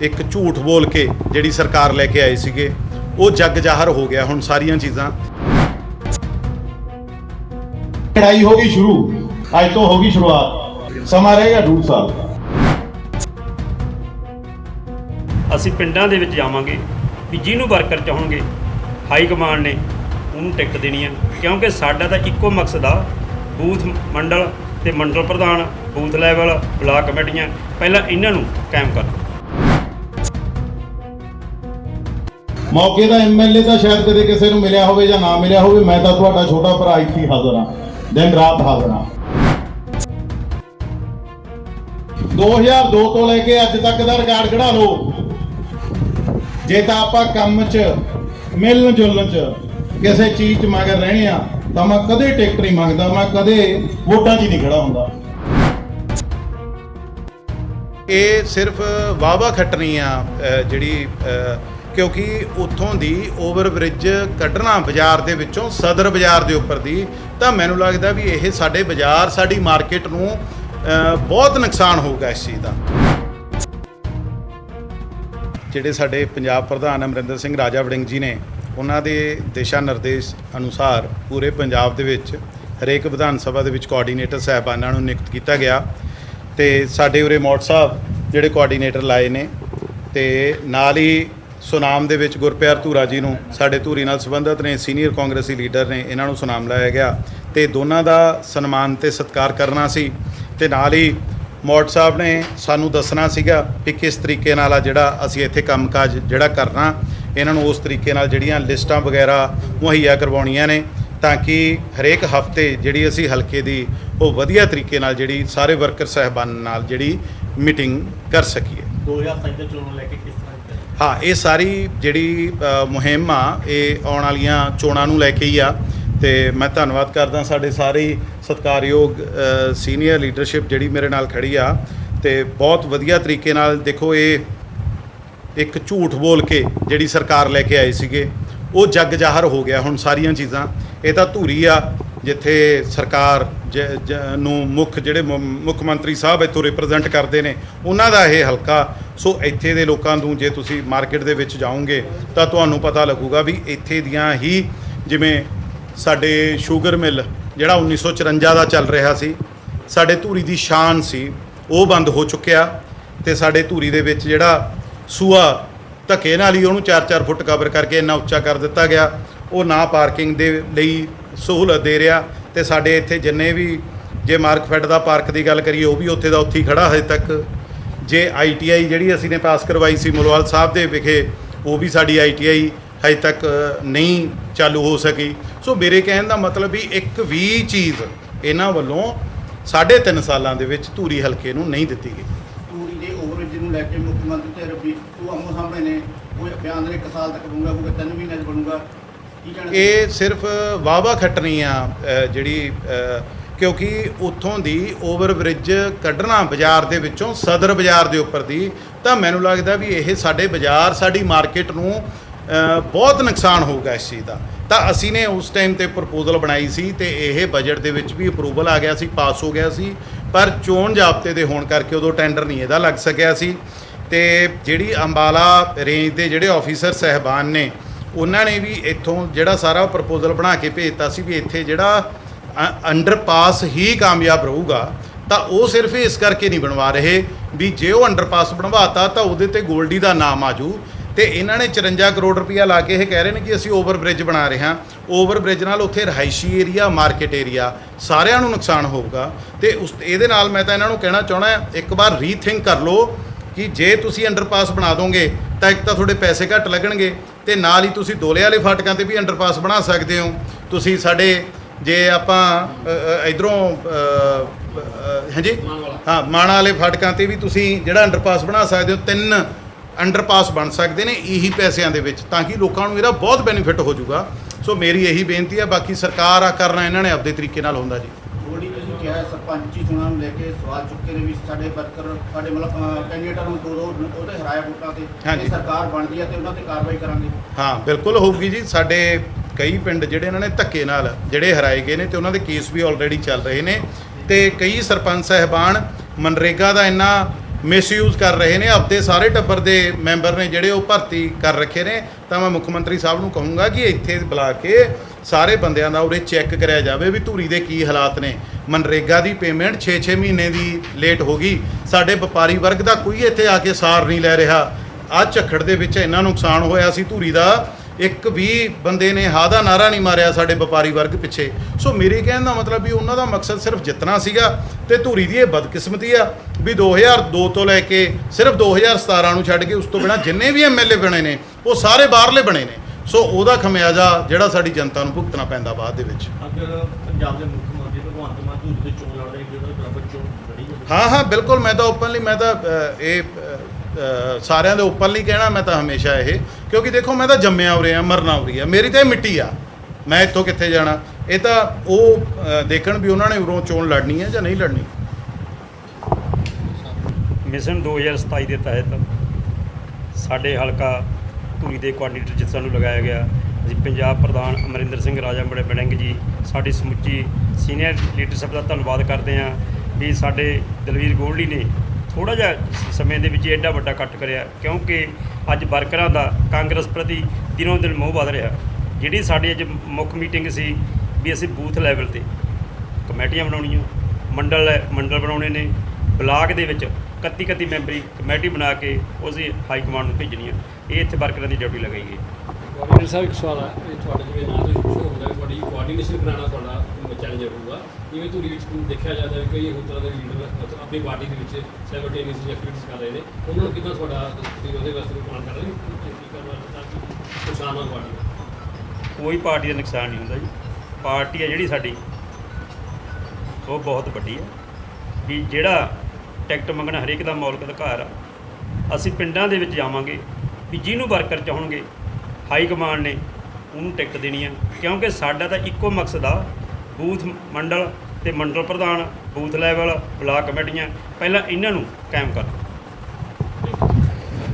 ਇੱਕ ਝੂਠ ਬੋਲ ਕੇ ਜਿਹੜੀ ਸਰਕਾਰ ਲੈ ਕੇ ਆਏ ਸੀਗੇ ਉਹ ਜੱਗ ਜ਼ਾਹਰ ਹੋ ਗਿਆ ਹੁਣ ਸਾਰੀਆਂ ਚੀਜ਼ਾਂ। ਲੜਾਈ ਹੋ ਗਈ ਸ਼ੁਰੂ ਅੱਜ ਤੋਂ ਹੋ ਗਈ ਸ਼ੁਰੂਆਤ। ਸਮਾਂ ਰਹੇਗਾ ਡੂਢ ਸਾਲ। ਅਸੀਂ ਪਿੰਡਾਂ ਦੇ ਵਿੱਚ ਜਾਵਾਂਗੇ ਵੀ ਜਿਹਨੂੰ ਵਰਕਰ ਚਾਹਣਗੇ ਹਾਈ ਕਮਾਂਡ ਨੇ ਉਹਨੂੰ ਟਿਕਟ ਦੇਣੀ ਆ। ਕਿਉਂਕਿ ਸਾਡਾ ਤਾਂ ਇੱਕੋ ਮਕਸਦ ਆ ਬੂਥ ਮੰਡਲ ਤੇ ਮੰਡਲ ਪ੍ਰਧਾਨ ਬੂਥ ਲੈਵਲ ਬਲਾਕ ਕਮੇਟੀਆਂ ਪਹਿਲਾਂ ਇਹਨਾਂ ਨੂੰ ਕਾਇਮ ਕਰਨਾ। ਮੌਕੇ ਦਾ ਐਮਐਲਏ ਤਾਂ ਸ਼ਾਇਦ ਕਦੇ ਕਿਸੇ ਨੂੰ ਮਿਲਿਆ ਹੋਵੇ ਜਾਂ ਨਾ ਮਿਲਿਆ ਹੋਵੇ, ਮੈਂ ਤਾਂ ਤੁਹਾਡਾ ਛੋਟਾ ਭਰਾ ਇੱਥੇ ਹਾਜ਼ਰ ਹਾਂ। ਦਿਨ ਰਾਤ ਹਾਜ਼ਰ ਹਾਂ। 2002 ਤੋਂ ਲੈ ਕੇ ਅੱਜ ਤੱਕ ਦਾ ਰਿਕਾਰਡ ਕਢਾ ਲਓ। ਜੇ ਤਾਂ ਆਪਾਂ ਕੰਮ 'ਚ, ਮਿਲਣ ਜੁਲਣ 'ਚ ਕਿਸੇ ਚੀਜ਼ 'ਚ ਮਗਰ ਰਹੇ ਆ, ਤਾਂ ਮੈਂ ਕਦੇ ਟਿਕਟ ਨਹੀਂ ਮੰਗਦਾ, ਮੈਂ ਕਦੇ ਵੋਟਾਂ 'ਚ ਹੀ ਨਹੀਂ ਖੜਾ ਹੁੰਦਾ। ਇਹ ਸਿਰਫ ਵਾਵਾ ਖੱਟਣੀ ਆ ਜਿਹੜੀ ਕਿਉਂਕਿ ਉੱਥੋਂ ਦੀ ਓਵਰ ਬ੍ਰਿਜ ਕੱਢਣਾ ਬਾਜ਼ਾਰ ਦੇ ਵਿੱਚੋਂ ਸਦਰ ਬਾਜ਼ਾਰ ਦੇ ਉੱਪਰ ਦੀ, ਤਾਂ ਮੈਨੂੰ ਲੱਗਦਾ ਵੀ ਇਹ ਸਾਡੇ ਬਾਜ਼ਾਰ, ਸਾਡੀ ਮਾਰਕੀਟ ਨੂੰ ਬਹੁਤ ਨੁਕਸਾਨ ਹੋਊਗਾ ਇਸ ਚੀਜ਼ ਦਾ। ਜਿਹੜੇ ਸਾਡੇ ਪੰਜਾਬ ਪ੍ਰਧਾਨ ਅਮਰਿੰਦਰ ਸਿੰਘ ਰਾਜਾ ਵੜਿੰਗ ਜੀ ਨੇ, ਉਹਨਾਂ ਦੇ ਦਿਸ਼ਾ ਨਿਰਦੇਸ਼ ਅਨੁਸਾਰ ਪੂਰੇ ਪੰਜਾਬ ਦੇ ਵਿੱਚ ਹਰੇਕ ਵਿਧਾਨ ਸਭਾ ਦੇ ਵਿੱਚ ਕੋਆਰਡੀਨੇਟਰ ਸਾਹਿਬਾਨਾਂ ਨੂੰ ਨਿਯੁਕਤ ਕੀਤਾ ਗਿਆ ਤੇ ਸਾਡੇ ਉਰੇ ਮੌਟ ਸਾਹਿਬ, ਜਿਹੜੇ ਕੋਆਰਡੀਨੇਟਰ ਲਾਏ ਨੇ, ਤੇ ਨਾਲ ਹੀ ਸੁਨਾਮ ਦੇ ਵਿੱਚ ਗੁਰਪਿਆਰ ਧੂਰਾ ਜੀ ਨੂੰ ਸਾਡੇ ਧੂਰੀ ਨਾਲ ਸੰਬੰਧਿਤ ਨੇ, ਸੀਨੀਅਰ ਕਾਂਗਰਸੀ ਲੀਡਰ ਨੇ ਇਹਨਾਂ ਨੂੰ ਸੁਨਾਮ ਲਾਇਆ ਗਿਆ ਤੇ ਦੋਨਾਂ ਦਾ ਸਨਮਾਨ ਤੇ ਸਤਿਕਾਰ ਕਰਨਾ ਸੀ ਤੇ ਨਾਲ ਹੀ ਮੌਟ ਸਾਹਿਬ ਨੇ ਸਾਨੂੰ ਦੱਸਣਾ ਸੀਗਾ ਕਿ ਕਿਸ ਤਰੀਕੇ ਨਾਲ ਆ ਜਿਹੜਾ ਅਸੀਂ ਇੱਥੇ ਕੰਮਕਾਜ ਜਿਹੜਾ ਕਰਨਾ, ਇਹਨਾਂ ਨੂੰ ਉਸ ਤਰੀਕੇ ਨਾਲ ਜਿਹੜੀਆਂ ਲਿਸਟਾਂ ਵਗੈਰਾ ਮੁਹੱਈਆ ਕਰਵਾਉਣੀਆਂ ਨੇ ਤਾਂ ਕਿ ਹਰੇਕ ਹਫ਼ਤੇ ਜਿਹੜੀ ਅਸੀਂ ਹਲਕੇ ਦੀ ਉਹ ਵਧੀਆ ਤਰੀਕੇ ਨਾਲ ਜਿਹੜੀ ਸਾਰੇ ਵਰਕਰ ਸਹਿਬਾਨ ਨਾਲ ਜਿਹੜੀ ਮੀਟਿੰਗ ਕਰ ਸਕੀਏ। 2027 ਦੇ ਚੋਣ ਲੈ ਕੇ ਕਿਸ ਹਾਂ, ਇਹ ਸਾਰੀ ਜਿਹੜੀ ਮੁਹਿੰਮ ਆ, ਇਹ ਆਉਣ ਵਾਲੀਆਂ ਚੋਣਾਂ ਨੂੰ ਲੈ ਕੇ ਹੀ ਆ। ਤੇ ਮੈਂ ਧੰਨਵਾਦ ਕਰਦਾ ਸਾਡੇ ਸਾਰੇ ਹੀ ਸਤਿਕਾਰਯੋਗ ਸੀਨੀਅਰ ਲੀਡਰਸ਼ਿਪ ਜਿਹੜੀ ਮੇਰੇ ਨਾਲ ਖੜੀ ਆ। ਤੇ ਬਹੁਤ ਵਧੀਆ ਤਰੀਕੇ ਨਾਲ ਦੇਖੋ, ਇਹ ਇੱਕ ਝੂਠ ਬੋਲ ਕੇ ਜਿਹੜੀ ਸਰਕਾਰ ਲੈ ਕੇ ਆਏ ਸੀਗੇ, ਉਹ ਜੱਗ ਜ਼ਾਹਰ ਹੋ ਗਿਆ ਹੁਣ ਸਾਰੀਆਂ ਚੀਜ਼ਾਂ। ਇਹ ਤਾਂ ਧੂਰੀ ਆ, ਜਿੱਥੇ ਸਰਕਾਰ ਜ- ਜ- ਨੂੰ ਮੁੱਖ ਜਿਹੜੇ ਮੁੱਖ ਮੰਤਰੀ ਸਾਹਿਬ ਇੱਥੋਂ ਰਿਪਰੈਜ਼ੈਂਟ ਕਰਦੇ ਨੇ, ਉਹਨਾਂ ਦਾ ਇਹ ਹਲਕਾ ਸੋ ਇੱਥੇ ਦੇ ਲੋਕਾਂ ਨੂੰ ਜੇ ਤੁਸੀਂ ਮਾਰਕੀਟ ਦੇ ਵਿੱਚ ਜਾਓਗੇ ਤਾਂ ਤੁਹਾਨੂੰ ਪਤਾ ਲੱਗੂਗਾ ਵੀ ਇੱਥੇ ਦੀਆਂ ਹੀ ਜਿਵੇਂ ਸਾਡੇ ਸ਼ੂਗਰ ਮਿਲ, ਜਿਹੜਾ 1954 ਦਾ ਚੱਲ ਰਿਹਾ ਸੀ, ਸਾਡੇ ਧੂਰੀ ਦੀ ਸ਼ਾਨ ਸੀ, ਉਹ ਬੰਦ ਹੋ ਚੁੱਕਿਆ ਤੇ ਸਾਡੇ ਧੂਰੀ ਦੇ ਵਿੱਚ ਜਿਹੜਾ ਸੂਆ ਧੱਕੇ ਨਾਲ ਹੀ ਉਹਨੂੰ 4-4 ਫੁੱਟ ਕਵਰ ਕਰਕੇ ਇੰਨਾ ਉੱਚਾ ਕਰ ਦਿੱਤਾ ਗਿਆ, ਉਹ ਨਾ ਪਾਰਕਿੰਗ ਦੇ ਲਈ ਸਹੂਲਤ ਦੇ ਰਿਹਾ ਤੇ ਸਾਡੇ ਇੱਥੇ ਜਿੰਨੇ ਵੀ ਜੇ ਮਾਰਕਫੈਡ ਦਾ ਪਾਰਕ ਦੀ ਗੱਲ ਕਰੀਏ, ਉਹ ਵੀ ਉੱਥੇ ਦਾ ਉੱਥੇ ਹੀ ਖੜਾ ਹਜੇ ਤੱਕ। ਜੇ ਆਈਟੀਆਈ ਜਿਹੜੀ ਅਸੀਂ ਨੇ ਪਾਸ ਕਰਵਾਈ ਸੀ ਮੁਲਵਾਲ ਸਾਹਿਬ ਦੇ ਵਿਖੇ ਉਹ ਵੀ ਸਾਡੀ ਆਈਟੀਆਈ ਹਜੇ ਤੱਕ ਨਹੀਂ ਚਾਲੂ ਹੋ ਸਕੀ। ਸੋ ਮੇਰੇ ਕਹਿਣ ਦਾ ਮਤਲਬ ਵੀ ਇੱਕ ਵੀ ਚੀਜ਼ ਇਹਨਾਂ ਵੱਲੋਂ ਸਾਢੇ ਤਿੰਨ ਸਾਲਾਂ ਦੇ ਵਿੱਚ ਧੂਰੀ ਹਲਕੇ ਨੂੰ ਨਹੀਂ ਦਿੱਤੀ ਗਈ। ਟੂਰੀ ਦੇ ਓਵਰੇਜ ਨੂੰ ਲੈ ਕੇ ਮੁੱਖ ਮੰਤਰੀ ਤੇ ਰਵੀ ਉਹ ਆਮੋ ਸਾਹਮਣੇ ਨੇ ਉਹ ਬਿਆਨ ਦੇ ਇੱਕ ਸਾਲ ਤੱਕ ਬਣੂਗਾ ਕੋਈ ਤਿੰਨ ਮਹੀਨੇ ਚ ਬਣੂਗਾ। ਇਹ ਸਿਰਫ ਵਾਵਾ ਖੱਟਣੀ ਆ ਜਿਹੜੀ ਕਿਉਂਕਿ ਉੱਥੋਂ ਦੀ ਓਵਰ ਬ੍ਰਿਜ ਕੱਢਣਾ ਬਾਜ਼ਾਰ ਦੇ ਵਿੱਚੋਂ ਸਦਰ ਬਾਜ਼ਾਰ ਦੇ ਉੱਪਰ ਦੀ, ਤਾਂ ਮੈਨੂੰ ਲੱਗਦਾ ਵੀ ਇਹ ਸਾਡੇ ਬਾਜ਼ਾਰ, ਸਾਡੀ ਮਾਰਕੀਟ ਨੂੰ ਬਹੁਤ ਨੁਕਸਾਨ ਹੋਊਗਾ ਇਸ ਚੀਜ਼ ਦਾ। ਤਾਂ ਅਸੀਂ ਨੇ ਉਸ ਟਾਈਮ ਤੇ ਪ੍ਰਪੋਜ਼ਲ ਬਣਾਈ ਸੀ ਤੇ ਇਹ ਬਜਟ ਦੇ ਵਿੱਚ ਵੀ ਅਪਰੂਵਲ ਆ ਗਿਆ ਸੀ ਪਾਸ ਹੋ ਗਿਆ ਸੀ, ਪਰ ਚੋਣ ਜਾਬਤੇ ਦੇ ਹੋਣ ਕਰਕੇ ਉਦੋਂ ਟੈਂਡਰ ਨਹੀਂ ਇਹਦਾ ਲੱਗ ਸਕਿਆ ਸੀ। ਤੇ ਜਿਹੜੀ ਅੰਬਾਲਾ ਰੇਂਜ ਦੇ ਜਿਹੜੇ ਆਫੀਸਰ ਸਹਿਬਾਨ ਨੇ, ਉਹਨਾਂ ਨੇ ਵੀ ਇੱਥੋਂ ਜਿਹੜਾ ਸਾਰਾ ਪ੍ਰਪੋਜ਼ਲ ਬਣਾ ਕੇ ਭੇਜਤਾ ਸੀ ਵੀ ਇੱਥੇ ਜਿਹੜਾ ਅੰਡਰਪਾਸ ਹੀ ਕਾਮਯਾਬ ਰਹੂਗਾ, ਤਾਂ ਉਹ ਸਿਰਫ ਇਸ ਕਰਕੇ ਨਹੀਂ ਬਣਵਾ ਰਹੇ ਵੀ ਜੇ ਉਹ ਅੰਡਰਪਾਸ ਬਣਵਾਤਾ, ਤਾਂ ਉਹਦੇ ਤੇ ਗੋਲਡੀ ਦਾ ਨਾਮ ਆਜੂ। ਤੇ ਇਹਨਾਂ ਨੇ 54 ਕਰੋੜ ਰੁਪਇਆ ਲਾ ਕੇ ਇਹ ਕਹਿ ਰਹੇ ਨੇ ਕਿ ਅਸੀਂ ਓਵਰ ਬ੍ਰਿਜ ਬਣਾ ਰਹੇ ਹਾਂ। ਓਵਰ ਬ੍ਰਿਜ ਨਾਲ ਉੱਥੇ ਰਹਾਇਸ਼ੀ ਏਰੀਆ ਮਾਰਕੀਟ ਏਰੀਆ ਸਾਰਿਆਂ ਨੂੰ ਨੁਕਸਾਨ ਹੋਊਗਾ। ਤੇ ਉਸ, ਇਹਦੇ ਨਾਲ ਮੈਂ ਤਾਂ ਇਹਨਾਂ ਨੂੰ ਕਹਿਣਾ ਚਾਹਣਾ ਇੱਕ ਵਾਰ ਰੀਥਿੰਕ ਕਰ ਲਓ ਕਿ ਜੇ ਤੁਸੀਂ ਅੰਡਰਪਾਸ ਬਣਾ ਦੋਗੇ, ਤਾਂ ਇੱਕ ਤਾਂ ਤੁਹਾਡੇ ਪੈਸੇ ਘੱਟ ਲੱਗਣਗੇ, ਤੇ ਨਾਲ ਹੀ ਤੁਸੀਂ ਦੋਲੇ ਵਾਲੇ ਫਾਟਕਾਂ ਤੇ ਵੀ ਅੰਡਰਪਾਸ ਬਣਾ ਸਕਦੇ ਹੋ। ਤੁਸੀਂ ਸਾਡੇ ਜੇ ਆਪਾਂ ਇਧਰੋਂ ਹਾਂਜੀ? ਹਾਂ ਮਾਣਾ ਵਾਲੇ ਫਾਟਕਾਂ ਤੇ ਵੀ ਤੁਸੀਂ ਜਿਹੜਾ ਅੰਡਰਪਾਸ ਬਣਾ ਸਕਦੇ ਹੋ ਤਿੰਨ ਅੰਡਰਪਾਸ ਬਣ ਸਕਦੇ ਨੇ ਇਹੀ ਪੈਸਿਆਂ ਦੇ ਵਿੱਚ ਤਾਂ ਕਿ ਲੋਕਾਂ ਨੂੰ ਇਹਦਾ ਬਹੁਤ ਬੈਨੀਫਿਟ ਹੋ ਜਾਊਗਾ। ਸੋ ਮੇਰੀ ਇਹੀ ਬੇਨਤੀ ਹੈ ਬਾਕੀ ਸਰਕਾਰ ਆ ਕਰਨਾ ਇਹਨਾਂ ਨੇ ਆਪਦੇ ਤਰੀਕੇ ਨਾਲ ਹੁੰਦਾ ਜੀ। ਤੁਸੀਂ ਕਿਹਾ ਸਰਪੰਚੀ ਚੋਣਾਂ ਨੂੰ ਲੈ ਕੇ ਸਵਾਲ ਚੁੱਕੇ ਨੇ ਵੀ ਸਾਡੇ ਵਰਕਰ ਸਾਡੇ ਮਤਲਬ ਕੈਂਡੀਡੇਟਾਂ ਨੂੰ ਦੋ ਦੋ ਉਹਦੇ ਹਰਾਇਆ ਵੋਟਾਂ ਤੇ ਸਰਕਾਰ ਬਣਦੀ ਹੈ ਤੇ ਉਹਨਾਂ ਤੇ ਕਾਰਵਾਈ ਕਰਾਂਗੇ। ਹਾਂ ਬਿਲਕੁਲ ਹੋਊਗੀ ਜੀ ਸਾਡੇ ਕਈ ਪਿੰਡ ਜਿਹੜੇ ਇਹਨਾਂ ਨੇ ਧੱਕੇ ਨਾਲ ਜਿਹੜੇ ਹਰਾਏ ਗਏ ਨੇ ਤੇ ਉਹਨਾਂ ਦੇ ਕੇਸ ਵੀ ਆਲਰੇਡੀ ਚੱਲ ਰਹੇ ਨੇ ਤੇ ਕਈ ਸਰਪੰਚ ਸਹਿਬਾਨ ਮਨਰੇਗਾ ਦਾ ਇੰਨਾ ਮਿਸਯੂਜ਼ ਕਰ ਰਹੇ ਨੇ, ਆਪਦੇ ਸਾਰੇ ਟੱਬਰ ਦੇ ਮੈਂਬਰ ਨੇ ਜਿਹੜੇ ਉਹ ਭਰਤੀ ਕਰ ਰੱਖੇ ਨੇ। ਤਾਂ ਮੈਂ ਮੁੱਖ ਮੰਤਰੀ ਸਾਹਿਬ ਨੂੰ ਕਹੂੰਗਾ ਕਿ ਇੱਥੇ ਬੁਲਾ ਕੇ ਸਾਰੇ ਬੰਦਿਆਂ ਦਾ ਉਰੇ ਚੈੱਕ ਕਰਿਆ ਜਾਵੇ ਵੀ ਧੂਰੀ ਦੇ ਕੀ ਹਾਲਾਤ ਨੇ। ਮਨਰੇਗਾ ਦੀ ਪੇਮੈਂਟ 6-6 ਮਹੀਨੇ ਦੀ ਲੇਟ ਹੋ ਗਈ। ਸਾਡੇ ਵਪਾਰੀ ਵਰਗ ਦਾ ਕੋਈ ਇੱਥੇ ਆ ਕੇ ਸਾਰ ਨਹੀਂ ਲੈ ਰਿਹਾ। ਆ ਝੱਖੜ ਦੇ ਵਿੱਚ ਇੰਨਾ ਨੁਕਸਾਨ ਹੋਇਆ ਸੀ ਧੂਰੀ ਦਾ। ਇੱਕ ਵੀ ਬੰਦੇ ਨੇ ਹਾ ਦਾ ਨਾਰਾ ਨਹੀਂ ਮਾਰਿਆ ਸਾਡੇ ਵਪਾਰੀ ਵਰਗ ਪਿੱਛੇ। ਸੋ ਮੇਰੇ ਕਹਿਣ ਦਾ ਮਤਲਬ ਵੀ ਉਹਨਾਂ ਦਾ ਮਕਸਦ ਸਿਰਫ ਜਿੱਤਣਾ ਸੀਗਾ ਤੇ ਧੂਰੀ ਦੀ ਇਹ ਬਦਕਿਸਮਤੀ ਆ ਵੀ 2002 ਤੋਂ ਲੈ ਕੇ ਸਿਰਫ 2017 ਨੂੰ ਛੱਡ ਕੇ ਉਸ ਤੋਂ ਬਿਨਾ ਜਿੰਨੇ ਵੀ ਐਮਐਲਏ ਬਣੇ ਨੇ ਉਹ ਸਾਰੇ ਬਾਹਰਲੇ ਬਣੇ ਨੇ। ਸੋ ਉਹਦਾ ਖਮਿਆਜ਼ਾ ਜਿਹੜਾ ਸਾਡੀ ਜਨਤਾ ਨੂੰ ਭੁਗਤਣਾ ਪੈਂਦਾ ਬਾਅਦ ਦੇ ਵਿੱਚ। ਅਗਰ ਪੰਜਾਬ ਦੇ ਮੁੱਖ ਮੰਤਰੀ ਭਗਵੰਤ ਮਾਨ ਧੂਰੀ ਤੇ ਚੋਣ ਲੜਦੇ ਕਿ ਉਹਦੇ ਬਰਾਬਰ ਚੋਣ ਲੜੀ ਜਾਵੇ। ਹਾਂ ਹਾਂ ਬਿਲਕੁਲ ਮੈਂ ਤਾਂ ਓਪਨਲੀ ਮੈਂ ਤਾਂ ਇਹ ਸਾਰਿਆਂ ਦੇ ਉੱਪਰ ਓਪਨਲੀ ਕਹਿਣਾ ਮੈਂ ਤਾਂ ਹਮੇਸ਼ਾ ਇਹ, ਕਿਉਂਕਿ ਦੇਖੋ ਮੈਂ ਤਾਂ ਜੰਮਿਆ ਉਰੇ ਆ, ਮਰਨਾ ਉਰੇ ਆ, ਮੇਰੀ ਤਾਂ ਇਹ ਮਿੱਟੀ ਆ। ਮੈਂ ਇੱਥੋਂ ਕਿੱਥੇ ਜਾਣਾ? ਇਹ ਤਾਂ ਉਹ ਦੇਖਣ ਵੀ ਉਹਨਾਂ ਨੇ ਉਰੋਂ ਚੋਣ ਲੜਨੀ ਹੈ ਜਾਂ ਨਹੀਂ ਲੜਨੀ? ਮਿਸ਼ਨ 2027 ਦੇ ਤਹਿਤ ਸਾਡੇ ਹਲਕਾ ਧੂਰੀ ਦੇ ਕੋਆਰਡੀਨੇਟਰ ਜਿਸ ਸਾਨੂੰ ਲਗਾਇਆ ਗਿਆ। ਅਸੀਂ ਪੰਜਾਬ ਪ੍ਰਧਾਨ ਅਮਰਿੰਦਰ ਸਿੰਘ ਰਾਜਾ ਬੜੇ ਬੜਿੰਗ ਜੀ, ਸਾਡੀ ਸਮੁੱਚੀ ਸੀਨੀਅਰ ਲੀਡਰਸ਼ਿਪ ਦਾ ਧੰਨਵਾਦ ਕਰਦੇ ਹਾਂ ਵੀ ਸਾਡੇ ਦਲਵੀਰ ਗੋਲਡੀ ਨੇ ਥੋੜਾ ਜਿਹਾ ਸਮੇਂ ਦੇ ਵਿੱਚ ਐਡਾ ਵੱਡਾ ਕੱਟ ਕਰਿਆ, ਕਿਉਂਕਿ ਅੱਜ ਵਰਕਰਾਂ ਦਾ ਕਾਂਗਰਸ ਪ੍ਰਤੀ ਦਿਨੋਂ ਦਿਨ ਮੋਹ ਵਧ ਰਿਹਾ। ਜਿਹੜੀ ਸਾਡੀ ਅੱਜ ਮੁੱਖ ਮੀਟਿੰਗ ਸੀ ਵੀ ਅਸੀਂ ਬੂਥ ਲੈਵਲ ਤੇ ਕਮੇਟੀਆਂ ਬਣਾਉਣੀਆਂ, ਮੰਡਲ ਹੈ- ਮੰਡਲ ਬਣਾਉਣੇ ਨੇ, ਬਲਾਕ ਦੇ ਵਿੱਚ 31 31 ਮੈਂਬਰੀ ਕਮੇਟੀ ਬਣਾ ਕੇ ਉਹ ਅਸੀਂ ਹਾਈ ਕਮਾਂਡ ਨੂੰ ਭੇਜਣੀ ਹੈ ਇਹ ਇੱਥੇ ਵਰਕਰਾਂ ਦੀ ਡਿਊਟੀ ਲਗਾਈ ਗਈ। ਕੋਆਰਡੀਨੇਟਰ ਸਾਹਿਬ, ਇੱਕ ਸਵਾਲ ਹੈ ਤੁਹਾਡੇ ਜਿਵੇਂ ਨਾਂ ਤੁਹਾਡੀ ਕੋਆਰਡੀਨੇਸ਼ਨ ਕਰਾਉਣਾ ਤੁਹਾਡਾ ਚੈਲੰਜ ਰਹੂਗਾ ਜਿਵੇਂ ਧੂਰੀ ਵਿੱਚ ਦੇਖਿਆ ਜਾਂਦਾ ਹੈ ਕਈ ਹੋਰ ਤਰ੍ਹਾਂ ਦੇ ਲੀਡਰ ਆਪਣੀ ਪਾਰਟੀ ਦੇ ਵਿੱਚ ਸਾਈਮਲਟੇਨੀਅਸਲੀ ਐਕਟੀਵਿਟੀਜ਼ ਕਰ ਰਹੇ ਨੇ। ਉਹਨਾਂ ਨੂੰ ਕਿੱਦਾਂ ਤੁਹਾਡਾ ਤੁਸੀਂ ਉਹਦੇ ਵਾਸਤੇ ਕੋਈ ਪਲਾਨ ਕਰ ਰਹੇ ਹੋ? ਕੀ ਕਰਨਾ ਤਾਂ ਕਿ ਨੁਕਸਾਨ ਨਾ ਤੁਹਾਡੀ ਕੋਈ ਪਾਰਟੀ ਦਾ ਨੁਕਸਾਨ ਨਹੀਂ ਹੁੰਦਾ ਜੀ। ਪਾਰਟੀ ਹੈ ਜਿਹੜੀ ਸਾਡੀ, ਉਹ ਬਹੁਤ ਵੱਡੀ ਹੈ ਵੀ ਜਿਹੜਾ ਟਿਕਟ ਮੰਗਣਾ ਹਰੇਕ ਦਾ ਮੌਲਿਕ ਅਧਿਕਾਰ ਆ। ਅਸੀਂ ਪਿੰਡਾਂ ਦੇ ਵਿੱਚ ਜਾਵਾਂਗੇ, ਵੀ ਜਿਹਨੂੰ ਵਰਕਰ ਚਾਹਣਗੇ ਹਾਈ ਕਮਾਂਡ ਨੇ ਉਹਨੂੰ ਟਿਕਟ ਦੇਣੀ ਆ। ਕਿਉਂਕਿ ਸਾਡਾ ਤਾਂ ਇੱਕੋ ਮਕਸਦ ਆ, ਬੂਥ ਮੰਡਲ ਤੇ ਮੰਡਲ ਪ੍ਰਧਾਨ, ਬੂਥ ਲੈਵਲ, ਬਲਾਕ ਕਮੇਟੀਆਂ, ਪਹਿਲਾਂ ਇਹਨਾਂ ਨੂੰ ਕਾਇਮ ਕਰਨਾ।